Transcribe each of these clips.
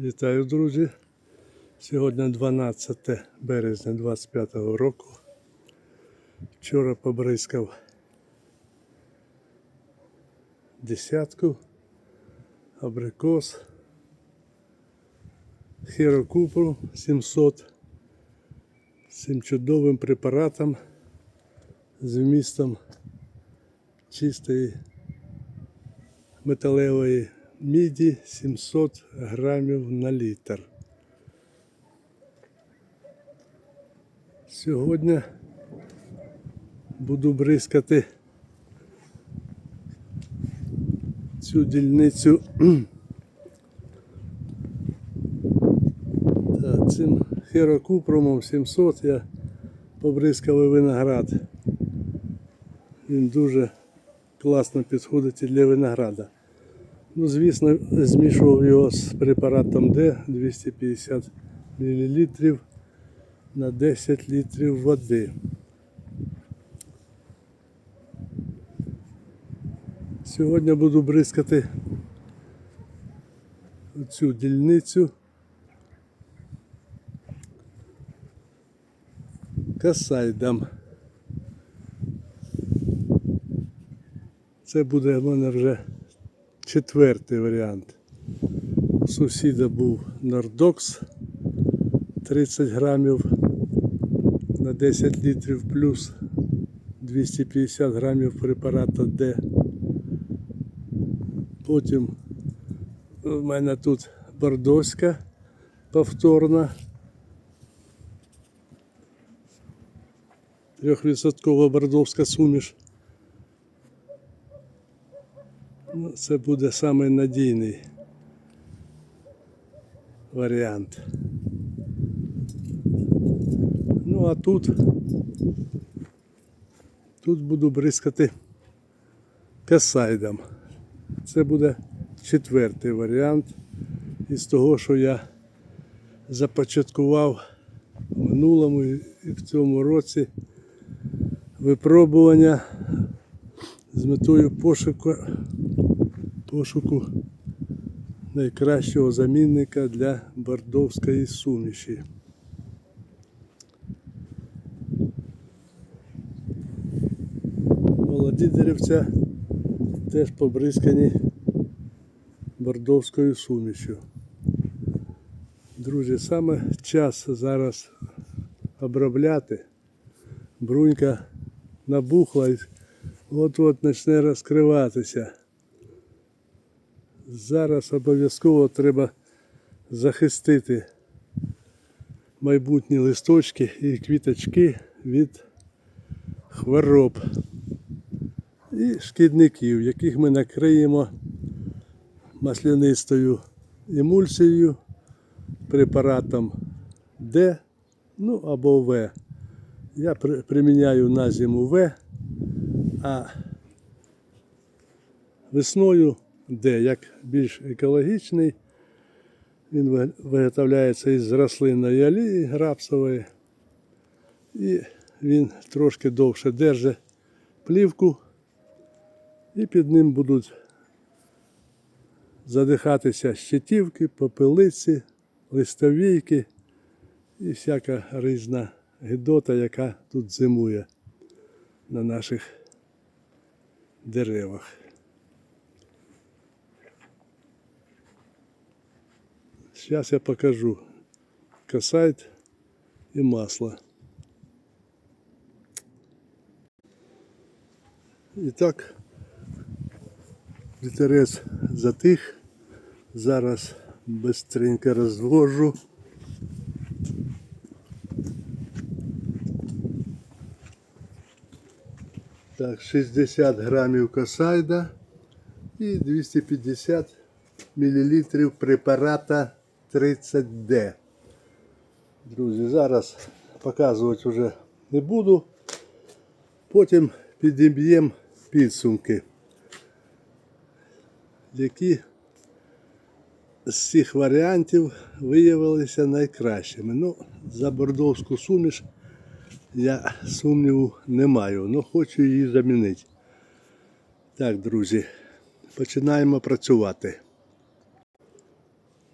Вітаю, друзі. Сьогодні 12 березня 25 року. Вчора побризкав десятку, абрикос, хірокупру 700 з цим чудовим препаратом з вмістом чистої металевої міді 700 грамів на літр. Сьогодні буду бризкати цю дільницю Та, цим херокупромом 700 я побризкав виноград. Він дуже класно підходить для винограда. Ну, звісно, змішував його з препаратом Д 250 мл на 10 літрів води. Сьогодні буду бризкати цю дільницю касайдом. Це буде в мене вже четвертий варіант. У сусіда був Нордокс 30 грамів на 10 літрів плюс 250 грамів препарату Д. Потім у мене тут бордоська повторна. Трьохвідсоткова бордовська суміш. Ну, це буде самий надійний варіант. Ну а тут, тут буду бризкати касайдом. Це буде четвертий варіант із того, що я започаткував в минулому і в цьому році випробування з метою пошуку, пошуку найкращого замінника для бордовської суміші. Молоді деревця теж побризкані бордовською сумішю. Друзі, саме час зараз обробляти. Брунька набухла і от-от почне розкриватися. Зараз обов'язково треба захистити майбутні листочки і квіточки від хвороб і шкідників, яких ми накриємо маслянистою емульсією, препаратом Д, ну або В. Я приміняю на зиму В, а весною Д, як більш екологічний. Він виготовляється із рослинної олії рапсової. І він трошки довше держить плівку. І під ним будуть задихатися щитівки, попелиці, листовійки і всяка різна гидота, яка тут зимує на наших деревах. Зараз я покажу касайт і масло. І так, вітерець затих. Зараз бистренько розвожу. Так, 60 грамів косайда і 250 мл препарата 30D. Друзі, зараз показувати вже не буду. Потім підіб'ємо підсумки, які з цих варіантів виявилися найкращими. Ну, за бордовську суміш я сумніву не маю, але хочу її замінити. Так, друзі, починаємо працювати.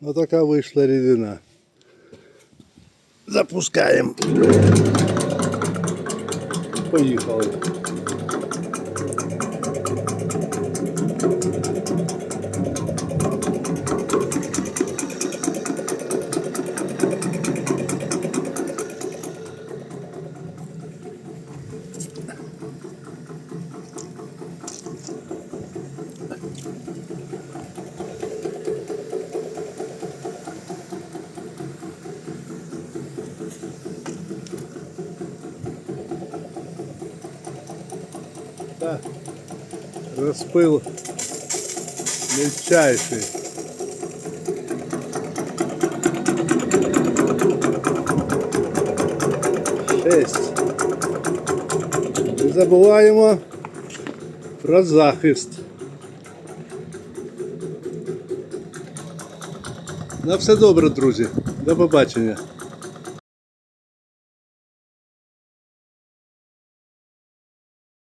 Отака вийшла рідина. Запускаємо. Поїхали. Так. Розпил мельчайший. Шесть. Не забуваємо про захист. На все добре, друзі. До побачення.